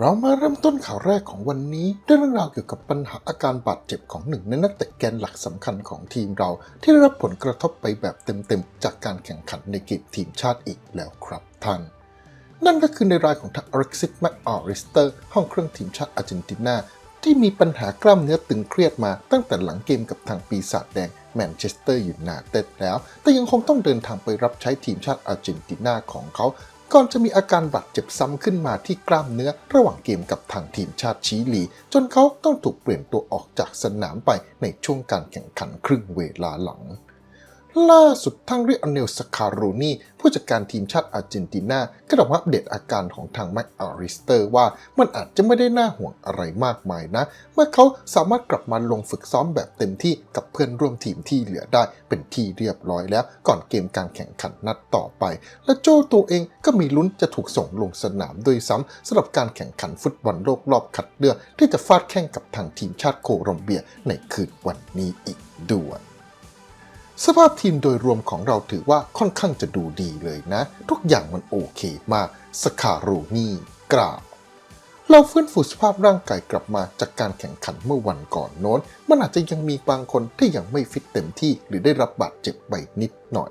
เรามาเริ่มต้นข่าวแรกของวันนี้ด้วยเรื่องราวเกี่ยวกับปัญหาอาการบาดเจ็บของหนึ่งในนักเตะแกนหลักสำคัญของทีมเรา ที่ได้รับผลกระทบไปแบบเต็มๆ จากการแข่งขันในเกมทีมชาติอีกแล้วครับท่านนั่นก็คือในรายของทางอเล็กซิสแมคออริสเตอร์ห้องเครื่องทีมชาติอาร์เจนตินาที่มีปัญหากล้ามเนื้อตึงเครียดมาตั้งแต่หลังเกมกับทางปีศาจแดงแมนเชสเตอร์ยูไนเต็ดแล้ว แต่ยังคงต้องเดินทางไปรับใช้ทีมชาติอาร์เจนตินาของเขา ก่อนจะมีอาการบาดเจ็บซ้ำขึ้นมาที่กล้ามเนื้อระหว่างเกมกับทางทีมชาติชิลี จนเขาต้องถูกเปลี่ยนตัวออกจากสนามไปในช่วงการแข่งขันครึ่งเวลาหลัง ล่าสุดทางเรียอเนลสคาโรนีผู้จัดการทีมชาติอาร์เจนตินา ก็ออกมาอัปเดตอาการของทางแม็กอาริสเตอร์ว่ามันอาจจะไม่ได้น่าห่วงอะไรมากมายนะ เมื่อเขาสามารถกลับมาลงฝึกซ้อมแบบเต็มที่กับเพื่อนร่วมทีมที่เหลือได้เป็นที่เรียบร้อยแล้ว ก่อนเกมการแข่งขันนัดต่อไป และโจตัวเองก็มีลุ้นจะถูกส่งลงสนามด้วยซ้ำสำหรับการแข่งขันฟุตบอลโลกรอบคัดเลือกที่จะฟาดแข่งกับทางทีมชาติโคลอมเบียในคืนวันนี้อีกด้วย สภาพทีมโดยรวมของเราถือว่าค่อนข้างจะดูดีเลยนะ ทุกอย่างมันโอเคมากสคาโรนี่กล่าวเราฟื้นฟูสภาพร่างกายกลับมาจากการแข่งขันเมื่อวันก่อนโน้น มันอาจจะยังมีบางคนที่ยังไม่ฟิตเต็มที่หรือได้รับบาดเจ็บไปนิดหน่อย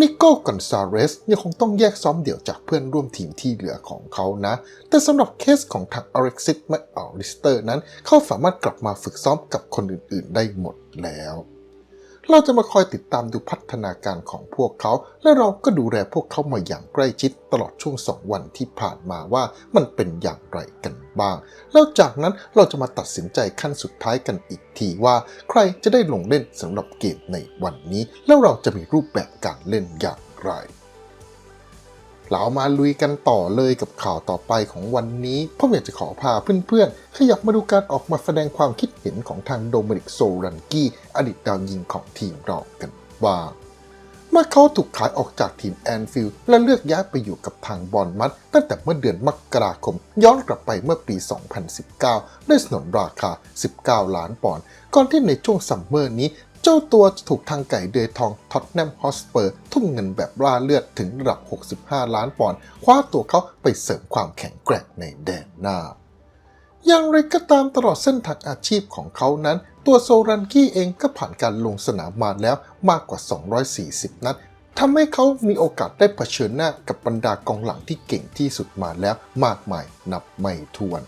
นิโก้กอนซาเรสยังคงต้องแยกซ้อมเดี่ยวจากเพื่อนร่วมทีมที่เหลือของเขานะ แต่สำหรับเคสของทางอเล็กซิสแมคอัลลิสเตอร์นั้น เขาสามารถกลับมาฝึกซ้อมกับคนอื่นๆ ได้หมดแล้ว เราจะมาคอยติดตามดูพัฒนาการของพวกเขา และเราก็ดูแลพวกเขามาอย่างใกล้ชิดตลอดช่วงสองวันที่ผ่านมาว่ามันเป็นอย่างไรกันบ้าง แล้วจากนั้นเราจะมาตัดสินใจขั้นสุดท้ายกันอีกทีว่า ใครจะได้ลงเล่นสำหรับเกมในวันนี้ แล้วเราจะมีรูปแบบการเล่นอย่างไร เรามาลุยกันต่อเลยกับข่าวต่อไปของวันนี้ผมอยากจะขอพาเพื่อนๆ ขยับมาดูการออกมาแสดงความคิดเห็นของทางโดมินิกโซรันกี้อดีตดาวยิงของทีมเรากันบ้าเมื่อเขาถูกขายออกจากทีมแอนฟิลด์และเลือกย้ายไปอยู่กับทางบอลมัดตั้งแต่เมื่อเดือนมกราคม ย้อนกลับไปเมื่อปี 2019 ด้วยสนนราคา 19 ล้านปอนด์ก่อนที่ในช่วงซัมเมอร์นี้ เจ้าตัวจะถูกทางไก่เดยทองท็อตแนมฮอสเปอร์ ทุ่มเงินแบบร่าเลือดถึงระดับ 65 ล้านปอนด์คว้าตัวเขาไปเสริมความแข็งแกร่งในแดนหน้า อย่างไรก็ตามตลอดเส้นทางอาชีพของเขานั้น ตัวโซรันกี้เองก็ผ่านการลงสนามมาแล้วมากกว่า 240 นัดทำให้เขามีโอกาสได้เผชิญหน้ากับบรรดากองหลังที่เก่งที่สุดมาแล้วมากมายนับไม่ถ้วน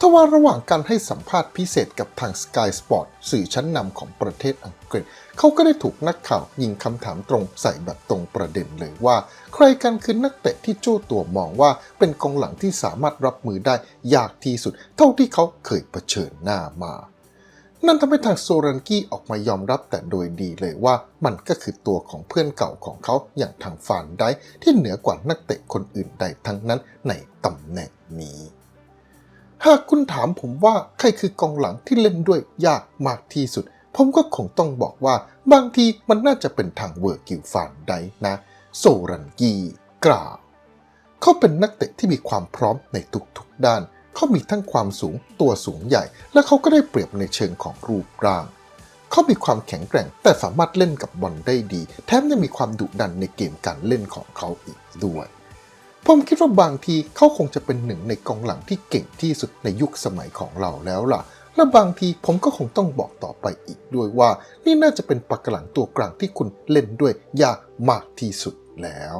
ทว่าระหว่างการให้สัมภาษณ์พิเศษกับทาง Sky Sport สื่อชั้นนำของประเทศอังกฤษ เขาก็ได้ถูกนักข่าวยิงคำถามตรงใส่แบบตรงประเด็นเลยว่า ใครกันคือนักเตะที่โจ้ตัวมองว่าเป็นกองหลังที่สามารถรับมือได้ยากที่สุด เท่าที่เขาเคยเผชิญหน้ามา นั่นทำให้ทางโซรันกี้ออกมายอมรับแต่โดยดีเลยว่ามันก็คือตัวของเพื่อนเก่าของเขาอย่างทางฟานได้ที่เหนือกว่านักเตะคนอื่นใดทั้งนั้นในตำแหน่งนี้ หากคุณถามผมว่าใครคือกองหลังที่เล่นด้วยยากมากที่สุด ผมก็คงต้องบอกว่าบางทีมันน่าจะเป็นทางเวอร์กิลฟานไดนะ โซรันกีกล่าวเขาเป็นนักเตะที่มีความพร้อมในทุกๆด้าน เขามีทั้งความสูงตัวสูงใหญ่ และเขาก็ได้เปรียบในเชิงของรูปร่าง เขามีความแข็งแกร่งแต่สามารถเล่นกับบอลได้ดี แถมยังมีความดุดันในเกมการเล่นของเขาอีกด้วย ผมคิดว่าบางทีเขาคงจะเป็นหนึ่งในกองหลังที่เก่งที่สุดในยุคสมัยของเราแล้วล่ะ และบางทีผมก็คงต้องบอกต่อไปอีกด้วยว่า นี่น่าจะเป็นปากกาหลังตัวกลางที่คุณเล่นด้วยยากมากที่สุดแล้ว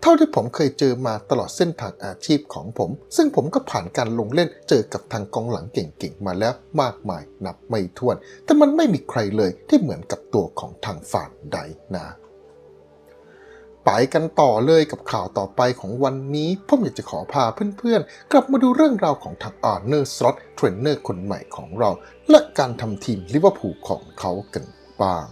เท่าที่ผมเคยเจอมาตลอดเส้นทางอาชีพของผม ซึ่งผมก็ผ่านการลงเล่นเจอกับทางกองหลังเก่งๆมาแล้วมากมายนับไม่ถ้วน แต่มันไม่มีใครเลยที่เหมือนกับตัวของทางฝ่านใดนะ ไปกันต่อเลยกับข่าวต่อไปของวันนี้ ผมอยากจะขอพาเพื่อนๆ กลับมาดูเรื่องราวของทางอาร์เนอร์สล็อตเทรนเนอร์คนใหม่ของเรา และการทำทีมลิเวอร์พูลของเขากันบ้าง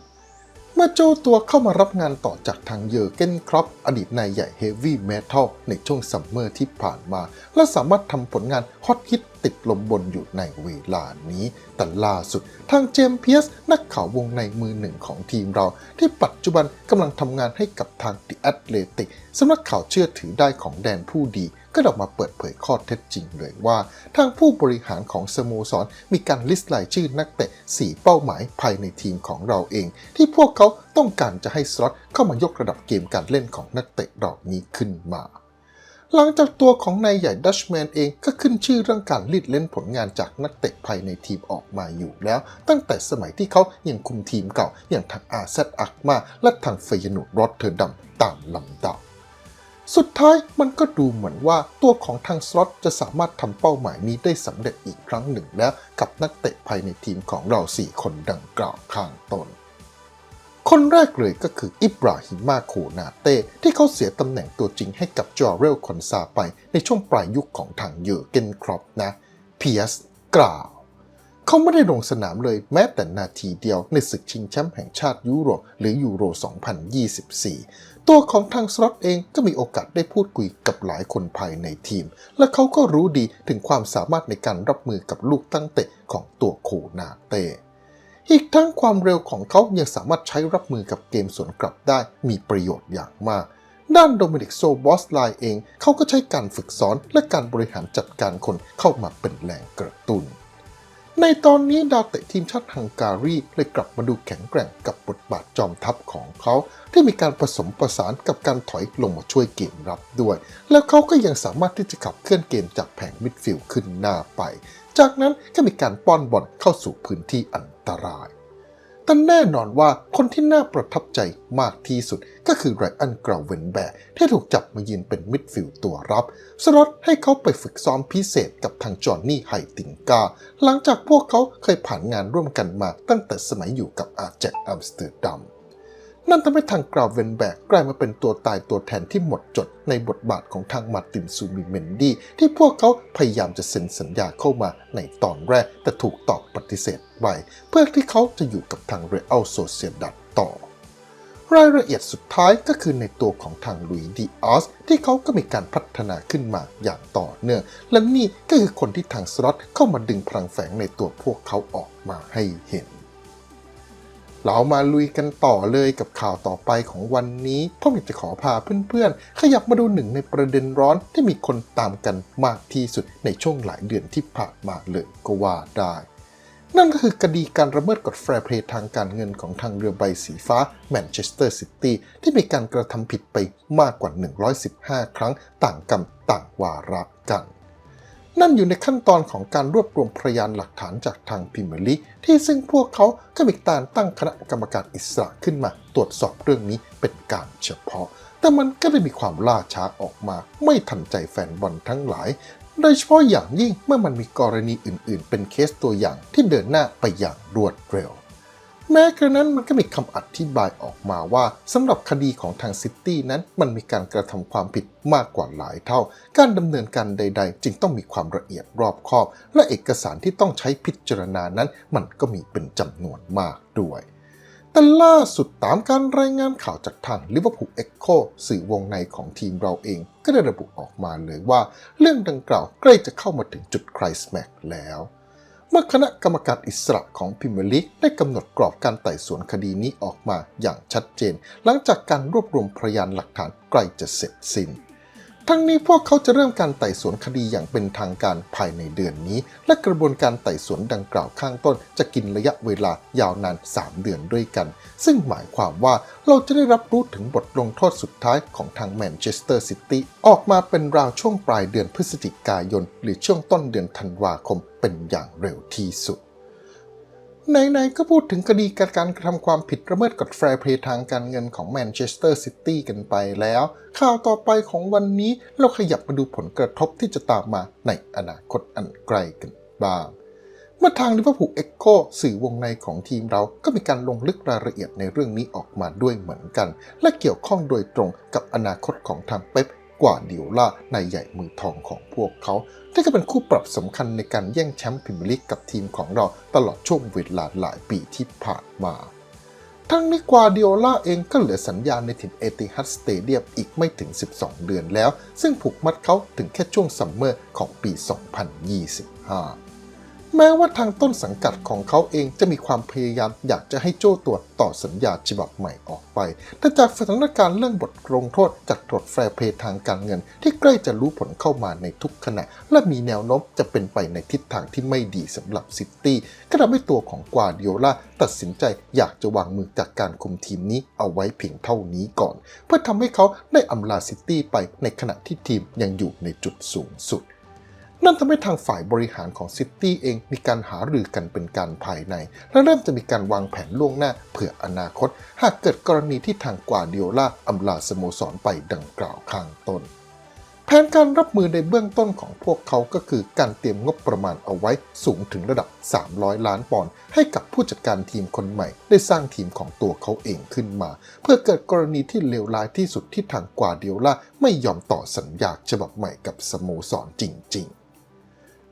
เมื่อโจตัวเข้ามารับงานต่อจากทางเยอร์เกนครอปอดีตนายใหญ่เฮฟวี่เมทัลในช่วงซัมเมอร์ที่ผ่านมา และสามารถทำผลงานฮอตฮิต ติดลมบนอยู่ในเวลานี้แต่ล่าสุด ทางเจมส์เพียสนักข่าววงในมือหนึ่งของทีมเรา ที่ปัจจุบันกำลังทำงานให้กับทางดิแอตเลติกสำนักข่าวเชื่อถือได้ของแดนผู้ดี ก็ออกมาเปิดเผยข้อเท็จจริงเลยว่า ทางผู้บริหารของสโมสร มีการลิสต์รายชื่อนักเตะ4เป้าหมายภายในทีมของเราเอง ที่พวกเขาต้องการจะให้สล็อตเข้ามายกระดับเกมการเล่นของนักเตะเหล่านี้ขึ้นมา หลังจากตัวของนายใหญ่ดัชแมนเองก็ขึ้นชื่อเรื่องการรีดเล่นผลงานจากนักเตะภายในทีมออกมาอยู่แล้ว ตั้งแต่สมัยที่เขายังคุมทีมเก่า อย่างทางอาเซตอักมาและทางเฟยนูดรอตเทอร์ดัมตามลำดับสุดท้ายมันก็ดูเหมือนว่าตัวของทางสล็อตจะสามารถทำเป้าหมายนี้ได้สำเร็จอีกครั้งหนึ่งแล้ว กับนักเตะภายในทีมของเราสี่คนดังกล่าวข้างต้น คนแรกเลยก็คืออิบราฮิมาโคนาเต้ที่เขาเสียตำแหน่งตัวจริงให้กับจอเรลคอนซาไปในช่วงปลายยุคของทางเยอร์เกนครอปนะเพียสกล่าวเขาไม่ได้ลงสนามเลยแม้แต่นาทีเดียวในศึกชิงแชมป์แห่งชาติยุโรปหรือยูโร 2024 ตัวของทางสล็อตเองก็มีโอกาสได้พูดคุยกับหลายคนภายในทีม และเขาก็รู้ดีถึงความสามารถในการรับมือกับลูกตั้งเตะของตัวโคนาเต้ อีกทั้งความเร็วของเขายังสามารถใช้รับมือกับเกมสวนกลับได้มีประโยชน์อย่างมาก ด้านโดมินิกโซบอสไลเอง เขาก็ใช้การฝึกซ้อนและการบริหารจัดการคนเข้ามาเป็นแรงกระตุ้น ในตอนนี้ดาวเตะทีมชาติฮังการีเลยกลับมาดูแข็งแกร่งกับบทบาทจอมทัพของเขา ที่มีการผสมประสานกับการถอยลงมาช่วยเกมรับด้วย แล้วเขาก็ยังสามารถที่จะขับเคลื่อนเกมจากแผงมิดฟิลด์ขึ้นหน้าไป จากนั้นก็มีการป้อนบอลเข้าสู่พื้นที่อันตราย แต่แน่นอนว่าคนที่น่าประทับใจมากที่สุดก็คือไรอันกราวเวนแบร์ที่ถูกจับมายืนเป็นมิดฟิลด์ตัวรับ สล็อตให้เขาไปฝึกซ้อมพิเศษกับทางจอห์นนี่ไฮติงกา หลังจากพวกเขาเคยผ่านงานร่วมกันมาตั้งแต่สมัยอยู่กับอาแจ็อัมสเตอร์ดัม นั่นทำให้ทางกราวเวนแบกกลายมาเป็นตัวตายตัวแทนที่หมดจดในบทบาทของทางมาร์ตินซูมิเมนดีที่พวกเขาพยายามจะเซ็นสัญญาเข้ามาในตอนแรก แต่ถูกตอบปฏิเสธไปเพื่อที่เขาจะอยู่กับทางเรอัลโซเซียดัดต่อ รายละเอียดสุดท้ายก็คือในตัวของทางลุยดีออสที่เขาก็มีการพัฒนาขึ้นมาอย่างต่อเนื่อง และนี่ก็คือคนที่ทางสล็อตเข้ามาดึงพลังแฝงในตัวพวกเขาออกมาให้เห็น เรามาลุยกันต่อเลยกับข่าวต่อไปของวันนี้ผมอยากจะขอพาเพื่อนๆ ขยับมาดูหนึ่งในประเด็นร้อนที่มีคนตามกันมากที่สุดในช่วงหลายเดือนที่ผ่านมาเลยก็ว่าได้ นั่นก็คือคดีการระเมิดกฎแฟร์เพลย์ทางการเงินของทางเรือใบสีฟ้าแมนเชสเตอร์ซิตี้ที่มีการกระทำผิดไปมากกว่า 115 ครั้งต่างกรรมต่างวาระกัน นั่นอยู่ในขั้นตอนของการรวบรวมพยานหลักฐานจากทางพิมพ์ลีกที่ซึ่งพวกเขาก็มีการตั้งคณะกรรมการอิสระขึ้นมา ตรวจสอบเรื่องนี้เป็นการเฉพาะ แต่มันก็ได้มีความล่าช้าออกมา ไม่ทันใจแฟนบอลทั้งหลาย โดยเฉพาะอย่างยิ่งเมื่อมันมีกรณีอื่น ๆ เป็นเคสตัวอย่างที่เดินหน้าไปอย่างรวดเร็ว แม้กระนั้นมันก็มีคำอธิบายออกมาว่าสำหรับคดีของทางซิตี้นั้นมันมีการกระทำความผิดมากกว่าหลายเท่า การดำเนินการใด ๆ จึงต้องมีความละเอียดรอบคอบ และเอกสารที่ต้องใช้พิจารณานั้น มันก็มีเป็นจำนวนมากด้วยแต่ล่าสุดตามการรายงานข่าวจากทางลิเวอร์พูลเอ็กโคสื่อวงในของทีมเราเอง ก็ได้ระบุออกมาเลยว่า เรื่องดังกล่าวใกล้จะเข้ามาถึงจุดไคลส์แม็กแล้ว มื่อคณะกรรมการอิสระของพิมลิกได้กำหนดกรอบการไต่สวนคดีนี้ออกมาอย่างชัดเจน หลังจากการรวบรวมพยานหลักฐานใกล้จะเสร็จสิ้น ทั้งนี้พวกเขาจะเริ่มการไต่สวนคดีอย่างเป็นทางการภายในเดือนนี้ และกระบวนการไต่สวนดังกล่าวข้างต้น จะกินระยะเวลายาวนาน 3 เดือนด้วยกัน ซึ่งหมายความว่าเราจะได้รับรู้ถึงบทลงโทษสุดท้ายของทางแมนเชสเตอร์ซิตี้ออกมาเป็นราวช่วงปลายเดือนพฤศจิกายน หรือช่วงต้นเดือนธันวาคมเป็นอย่างเร็วที่สุด ไหนๆก็พูดถึงคดีการการกระทำความผิดระเมิดกฎแฟร์เพลย์ทางการเงินของแมนเชสเตอร์ซิตี้กันไปแล้ว ข่าวต่อไปของวันนี้เราขยับมาดูผลกระทบที่จะตามมาในอนาคตอันไกลกันบ้างเมื่อทางลิเวอร์พูลเอ็กโคสื่อวงในของทีมเราก็มีการลงลึกรายละเอียดในเรื่องนี้ออกมาด้วยเหมือนกัน และเกี่ยวข้องโดยตรงกับอนาคตของทางเป๊ป กว่าดิโอล่านายใหญ่มือทองของพวกเขาที่ก็เป็นคู่ปรับสำคัญในการแย่งแชมป์พรีเมียร์ลีกกับทีมของเราตลอดช่วงเวลาหลายปีที่ผ่านมา ทั้งนี้กวาดิโอล่าเองก็เหลือสัญญาในถิ่นเอติฮัดสเตเดียมอีกไม่ถึง 12 เดือนแล้ว ซึ่งผูกมัดเขาถึงแค่ช่วงซัมเมอร์ของปี 2025 แม้ว่าทางต้นสังกัดของเขาเองจะมีความพยายามอยากจะให้โจ้ตัวจต่อสัญญาฉบับใหม่ออกไป แต่จากสถานการณ์เรื่องบทลงโทษจากกฎแฟร์เพย์ทางการเงิน ที่ใกล้จะรู้ผลเข้ามาในทุกขณะ และมีแนวโน้มจะเป็นไปในทิศทางที่ไม่ดีสำหรับซิตี้ก็ทำให้ตัวของกวาดิโอลาตัดสินใจอยากจะวางมือจากการคุมทีมนี้เอาไว้เพียงเท่านี้ก่อน เพื่อทำให้เขาได้อำลาซิตี้ไปในขณะที่ทีมยังอยู่ในจุดสูงสุด นั่นทำให้ทางฝ่ายบริหารของซิตี้เองมีการหารือกันเป็นการภายใน และเริ่มจะมีการวางแผนล่วงหน้าเผื่ออนาคต หากเกิดกรณีที่ทางกวาร์ดิโอลาอำลาสโมสรไปดังกล่าวข้างต้น แผนการรับมือในเบื้องต้นของพวกเขาก็คือการเตรียมงบประมาณเอาไว้สูงถึงระดับ 300 ล้านปอนด์ให้กับผู้จัดการทีมคนใหม่ ได้สร้างทีมของตัวเขาเองขึ้นมา เพื่อเกิดกรณีที่เลวร้ายที่สุดที่ทางกวาร์ดิโอลาไม่ยอมต่อสัญญาฉบับใหม่กับสโมสรจริง ๆ